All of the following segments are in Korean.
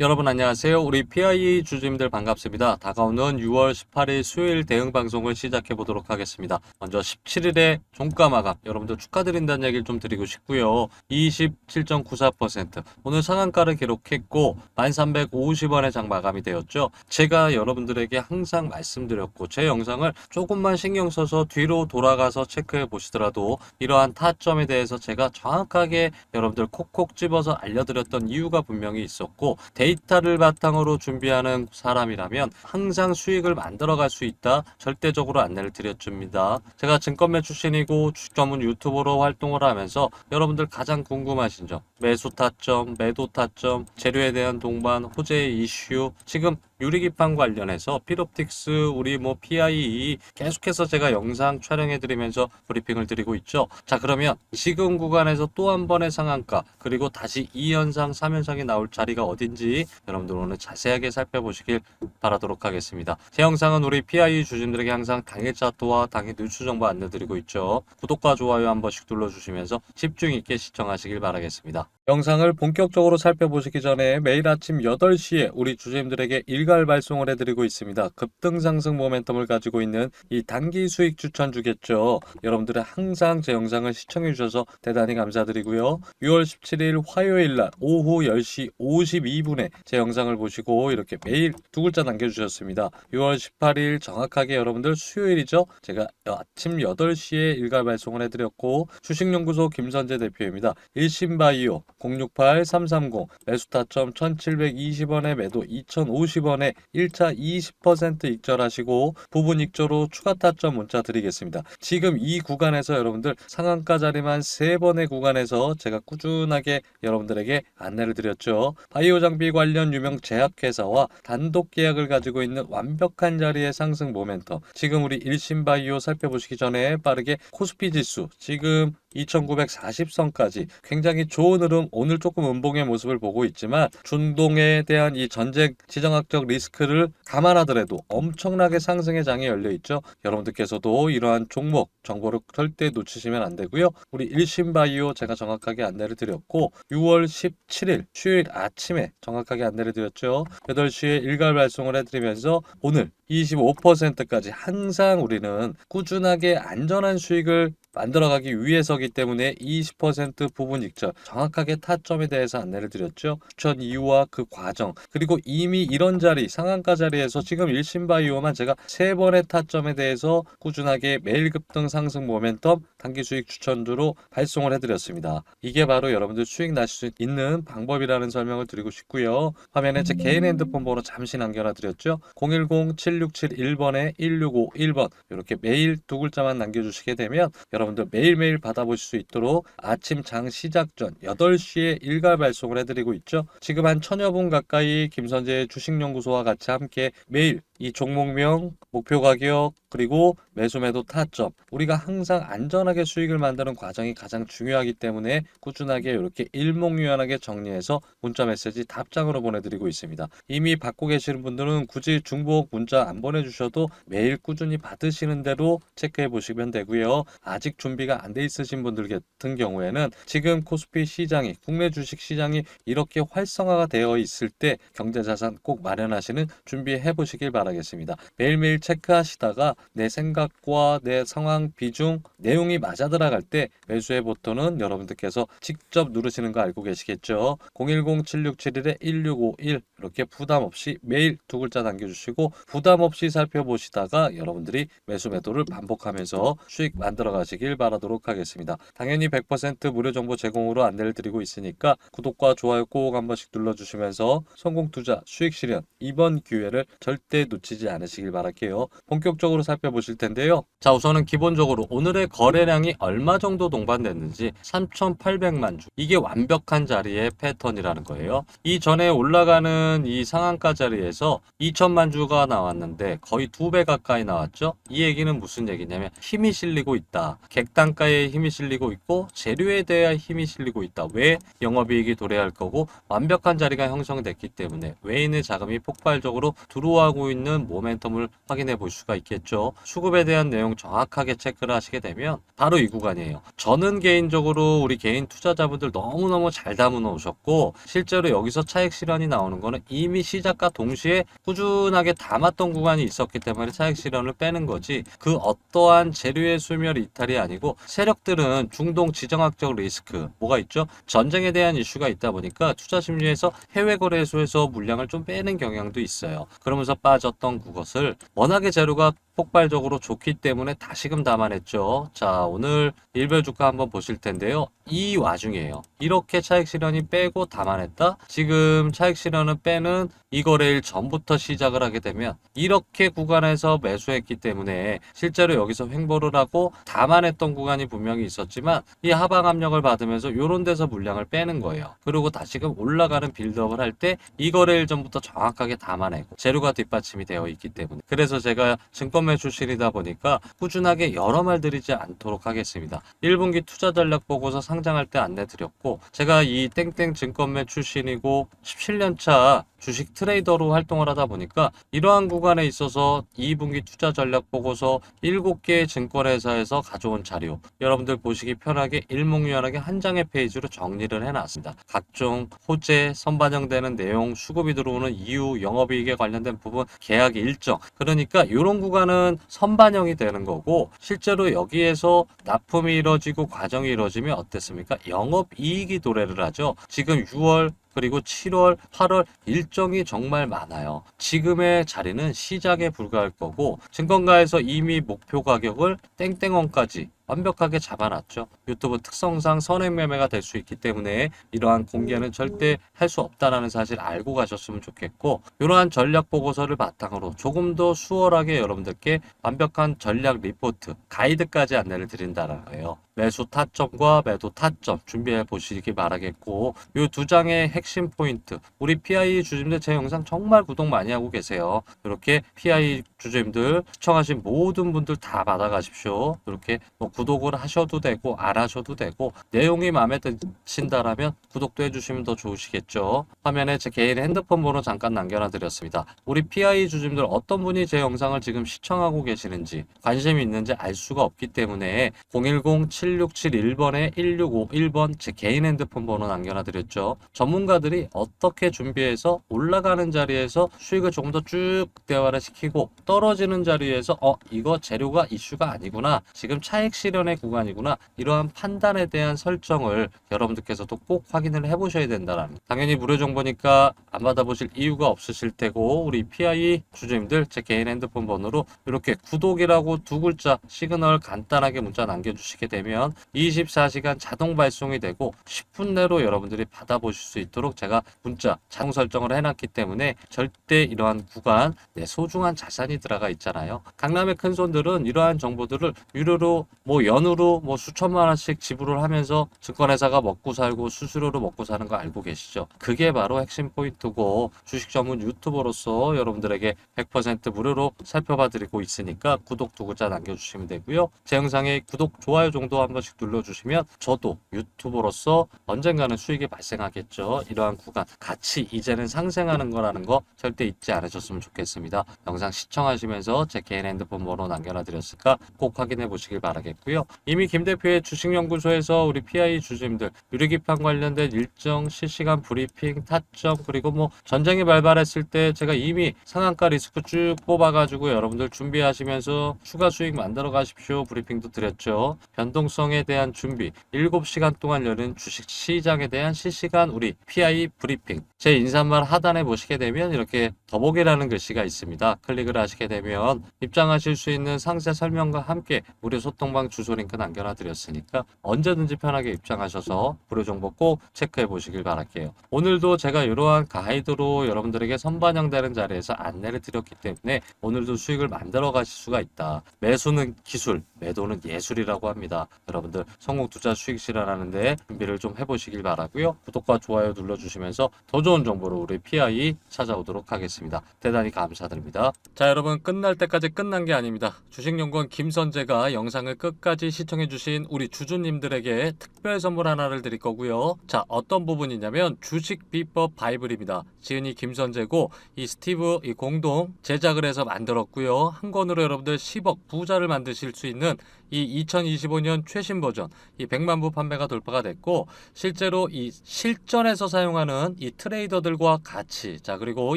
여러분 안녕하세요. 우리 PIE 주주님들 반갑습니다. 다가오는 6월 18일 수요일 대응 방송을 시작해 보도록 하겠습니다. 먼저 17일에 종가 마감 여러분들 축하드린다는 얘기를 좀 드리고 싶고요. 27.94% 오늘 상한가를 기록했고 1350원의 장 마감이 되었죠. 제가 여러분들에게 항상 말씀드렸고 제 영상을 조금만 신경 써서 뒤로 돌아가서 체크해 보시더라도 이러한 타점에 대해서 제가 정확하게 여러분들 콕콕 집어서 알려드렸던 이유가 분명히 있었고 데이 터를 바탕으로 준비하는 사람이라면 항상 수익을 만들어갈 수 있다. 절대적으로 안내를 드렸습니다. 제가 증권매 출신이고 전문 유튜버로 활동을 하면서 여러분들 가장 궁금하신 점, 매수 타점, 매도 타점, 재료에 대한 동반, 호재 이슈, 지금 유리기판 관련해서 피롭틱스, 우리 뭐 PIE 계속해서 제가 영상 촬영해 드리면서 브리핑을 드리고 있죠. 자 그러면 지금 구간에서 또 한 번의 상한가 그리고 다시 2현상, 3현상이 나올 자리가 어딘지 여러분들 오늘 자세하게 살펴보시길 바라도록 하겠습니다. 제 영상은 우리 PIE 주주님들에게 항상 당일 차트와 당일 뉴스 정보 안내드리고 있죠. 구독과 좋아요 한 번씩 눌러주시면서 집중 있게 시청하시길 바라겠습니다. 영상을 본격적으로 살펴보시기 전에 매일 아침 8시에 우리 주주님들에게 일괄 발송을 해드리고 있습니다. 급등 상승 모멘텀을 가지고 있는 이 단기 수익 추천 주겠죠. 여러분들은 항상 제 영상을 시청해 주셔서 대단히 감사드리고요. 6월 17일 화요일 날 오후 10시 52분에 제 영상을 보시고 이렇게 매일 두 글자 남겨주셨습니다. 6월 18일 정확하게 여러분들 수요일이죠. 제가 아침 8시에 일괄 발송을 해드렸고 주식연구소 김선재 대표입니다. 일신바이오 068-330 매수 타점 1720원에 매도 2050원에 1차 20% 익절하시고 부분 익절로 추가 타점 문자 드리겠습니다. 지금 이 구간에서 여러분들 상한가 자리만 3번의 구간에서 제가 꾸준하게 여러분들에게 안내를 드렸죠. 바이오 장비 관련 유명 제약회사와 단독 계약을 가지고 있는 완벽한 자리의 상승 모멘텀. 지금 우리 일신바이오 살펴보시기 전에 빠르게 코스피 지수 지금 2940선까지 굉장히 좋은 흐름 오늘 조금 음봉의 모습을 보고 있지만 중동에 대한 이 전쟁 지정학적 리스크를 감안하더라도 엄청나게 상승의 장이 열려 있죠. 여러분들께서도 이러한 종목 정보를 절대 놓치시면 안 되고요. 우리 일신바이오 제가 정확하게 안내를 드렸고 6월 17일 수요일 아침에 정확하게 안내를 드렸죠. 8시에 일괄 발송을 해드리면서 오늘 25%까지 항상 우리는 꾸준하게 안전한 수익을 만들어가기 위해서기 때문에 20% 부분 익절 정확하게 타점에 대해서 안내를 드렸죠. 추천 이유와 그 과정 그리고 이미 이런 자리 상한가 자리에서 지금 일신바이오만 제가 세 번의 타점에 대해서 꾸준하게 매일 급등 상승 모멘텀 단기 수익 추천주로 발송을 해드렸습니다. 이게 바로 여러분들 수익 나실 수 있는 방법이라는 설명을 드리고 싶고요. 화면에 제 개인 핸드폰 번호 잠시 남겨놔 드렸죠. 010-7671번에 1651번 이렇게 매일 두 글자만 남겨주시게 되면 여러분 들 매일매일 받아보실 수 있도록 아침 장 시작 전 8시에 일괄 발송을 해드리고 있죠. 지금 한 천여 분 가까이 김선재 주식연구소와 같이 함께 매일 이 종목명, 목표 가격, 그리고 매수 매도 타점. 우리가 항상 안전하게 수익을 만드는 과정이 가장 중요하기 때문에 꾸준하게 이렇게 일목요연하게 정리해서 문자 메시지 답장으로 보내드리고 있습니다. 이미 받고 계시는 분들은 굳이 중복 문자 안 보내주셔도 매일 꾸준히 받으시는 대로 체크해 보시면 되고요. 아직 준비가 안 돼 있으신 분들 같은 경우에는 지금 코스피 시장이 국내 주식 시장이 이렇게 활성화가 되어 있을 때 경제자산 꼭 마련하시는 준비해 보시길 바 라겠습니다. 매일매일 체크하시다가 내 생각과 내 상황 비중 내용이 맞아 들어갈 때 매수의 버튼은 여러분들께서 직접 누르시는 거 알고 계시겠죠? 010-7671-1651 이렇게 부담 없이 매일 두 글자 남겨주시고 부담 없이 살펴보시다가 여러분들이 매수 매도를 반복하면서 수익 만들어 가시길 바라도록 하겠습니다. 당연히 100% 무료 정보 제공으로 안내를 드리고 있으니까 구독과 좋아요 꼭 한 번씩 눌러주시면서 성공 투자 수익 실현 이번 기회를 절대 놓치지 않으시길 바랄게요. 본격적으로 살펴보실 텐데요. 자 우선은 기본적으로 오늘의 거래량이 얼마 정도 동반됐는지 3,800만 주 이게 완벽한 자리의 패턴이라는 거예요. 이 전에 올라가는 이 상한가 자리에서 2천만 주가 나왔는데 거의 두 배 가까이 나왔죠. 이 얘기는 무슨 얘기냐면 힘이 실리고 있다. 객단가에 힘이 실리고 있고 재료에 대한 힘이 실리고 있다. 왜 영업이익이 도래할 거고 완벽한 자리가 형성됐기 때문에 외인의 자금이 폭발적으로 들어오고 있는 있는 모멘텀을 확인해 볼 수가 있겠죠. 수급에 대한 내용 정확하게 체크를 하시게 되면 바로 이 구간이에요. 저는 개인적으로 우리 개인 투자자분들 너무너무 잘 담아 놓으셨고 실제로 여기서 차익 실현이 나오는 거는 이미 시작과 동시에 꾸준하게 담았던 구간이 있었기 때문에 차익 실현을 빼는 거지 그 어떠한 재료의 소멸 이탈이 아니고 세력들은 중동 지정학적 리스크 뭐가 있죠? 전쟁에 대한 이슈가 있다 보니까 투자 심리에서 해외 거래소에서 물량을 좀 빼는 경향도 있어요. 그러면서 빠졌 던 그것을 워낙에 재료가 폭발적으로 좋기 때문에 다시금 담아냈죠. 자, 오늘 일별 주가 한번 보실 텐데요. 이 와중에요. 이렇게 차익 실현이 빼고 담아냈다? 지금 차익 실현을 빼는 이 거래일 전부터 시작을 하게 되면 이렇게 구간에서 매수했기 때문에 실제로 여기서 횡보를 하고 담아냈던 구간이 분명히 있었지만 이 하방 압력을 받으면서 이런 데서 물량을 빼는 거예요. 그리고 다시금 올라가는 빌드업을 할 때 이 거래일 전부터 정확하게 담아내고 재료가 뒷받침이 되어 있기 때문에 그래서 제가 증권 매 출신이다 보니까 꾸준하게 여러 말 드리지 않도록 하겠습니다. 1분기 투자 전략 보고서 상장할 때 안내 드렸고 제가 이 땡땡 증권매 출신이고 17년차 주식 트레이더로 활동을 하다 보니까 이러한 구간에 있어서 2분기 투자 전략 보고서 7개의 증권회사에서 가져온 자료 여러분들 보시기 편하게 일목요연하게 한 장의 페이지로 정리를 해놨습니다. 각종 호재, 선반영되는 내용, 수급이 들어오는 이유, 영업이익에 관련된 부분, 계약 일정 그러니까 이런 구간은 선반영이 되는 거고 실제로 여기에서 납품이 이루어지고 과정이 이루어지면 어땠습니까? 영업이익이 도래를 하죠. 지금 6월 그리고 7월, 8월 일정이 정말 많아요. 지금의 자리는 시작에 불과할 거고 증권가에서 이미 목표 가격을 땡땡원까지 완벽하게 잡아놨죠. 유튜브 특성상 선행 매매가 될 수 있기 때문에 이러한 공개는 절대 할 수 없다라는 사실 알고 가셨으면 좋겠고 이러한 전략 보고서를 바탕으로 조금 더 수월하게 여러분들께 완벽한 전략 리포트, 가이드까지 안내를 드린다는 거예요. 매수 타점과 매도 타점 준비해 보시기 바라겠고 이 두 장의 핵심 포인트 우리 PI 주주님들 제 영상 정말 구독 많이 하고 계세요. 이렇게 PI 주주님들 시청하신 모든 분들 다 받아가십시오. 이렇게 뭐 구독을 하셔도 되고 안 하셔도 되고 내용이 마음에 드신다라면 구독도 해주시면 더 좋으시겠죠. 화면에 제 개인 핸드폰 번호 잠깐 남겨놔 드렸습니다. 우리 PI 주주님들 어떤 분이 제 영상을 지금 시청하고 계시는지 관심이 있는지 알 수가 없기 때문에 010-7671번에 1651번 제 개인 핸드폰 번호 남겨놔 드렸죠. 전문가들이 어떻게 준비해서 올라가는 자리에서 수익을 조금 더 쭉 대화를 시키고 떨어지는 자리에서 어 이거 재료가 이슈가 아니구나. 지금 차익 실현의 구간이구나. 이러한 판단에 대한 설정을 여러분들께서도 꼭 확인을 해보셔야 된다는 당연히 무료 정보니까 안 받아보실 이유가 없으실 테고 우리 PI 주주님들 제 개인 핸드폰 번호로 이렇게 구독이라고 두 글자 시그널 간단하게 문자 남겨주시게 되면 24시간 자동 발송이 되고 10분 내로 여러분들이 받아보실 수 있도록 제가 문자 자동 설정을 해놨기 때문에 절대 이러한 구간 내 소중한 자산이 들어가 있잖아요. 강남의 큰 손들은 이러한 정보들을 유료로 뭐 연으로 뭐 수천만 원씩 지불을 하면서 증권회사가 먹고 살고 수수료로 먹고 사는 거 알고 계시죠? 그게 바로 핵심 포인트고 주식 전문 유튜버로서 여러분들에게 100% 무료로 살펴봐 드리고 있으니까 구독 두 글자 남겨주시면 되고요. 제 영상에 구독, 좋아요 정도 한 번씩 눌러주시면 저도 유튜버로서 언젠가는 수익이 발생하겠죠. 이러한 구간 같이 이제는 상생하는 거라는 거 절대 잊지 않으셨으면 좋겠습니다. 영상 시청하 시면서 제 개인 핸드폰 번호 남겨놔 드렸으니까 꼭 확인해 보시길 바라겠고요. 이미 김 대표의 주식연구소에서 우리 PI 주주님들 유리기판 관련된 일정 실시간 브리핑 타점 그리고 뭐 전쟁이 발발했을 때 제가 이미 상한가 리스크 쭉 뽑아가지고 여러분들 준비하시면서 추가 수익 만들어 가십시오 브리핑도 드렸죠. 변동성에 대한 준비 7시간 동안 열린 주식 시장에 대한 실시간 우리 PI 브리핑 제 인사말 하단에 보시게 되면 이렇게 더보기라는 글씨가 있습니다. 클릭을 하시게 되면 입장하실 수 있는 상세 설명과 함께 무료 소통방 주소 링크 남겨놔 드렸으니까 언제든지 편하게 입장하셔서 무료 정보 꼭 체크해 보시길 바랄게요. 오늘도 제가 이러한 가이드로 여러분들에게 선반영되는 자리에서 안내를 드렸기 때문에 오늘도 수익을 만들어 가실 수가 있다. 매수는 기술, 매도는 예술이라고 합니다. 여러분들 성공 투자 수익 실현하는데 준비를 좀 해보시길 바라고요. 구독과 좋아요 눌러주시면서 더 좋은 정보로 우리 PI 찾아오도록 하겠습니다. 하겠습니다. 대단히 감사드립니다. 자, 여러분 끝날 때까지 끝난 게 아닙니다. 주식연구원 김선재가 영상을 끝까지 시청해주신 우리 주주님들에게 특별 선물 하나를 드릴 거고요. 자, 어떤 부분이냐면 주식 비법 바이블입니다. 지은이 김선재고 이 스티브 이 공동 제작을 해서 만들었고요. 한 권으로 여러분들 10억 부자를 만드실 수 있는 이 2025년 최신 버전 이 100만 부 판매가 돌파가 됐고 실제로 이 실전에서 사용하는 이 트레이더들과 같이 자 그리고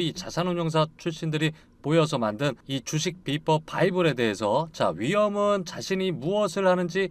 이 자산운용사 출신들이 모여서 만든 이 주식 비법 바이블에 대해서 자 위험은 자신이 무엇을 하는지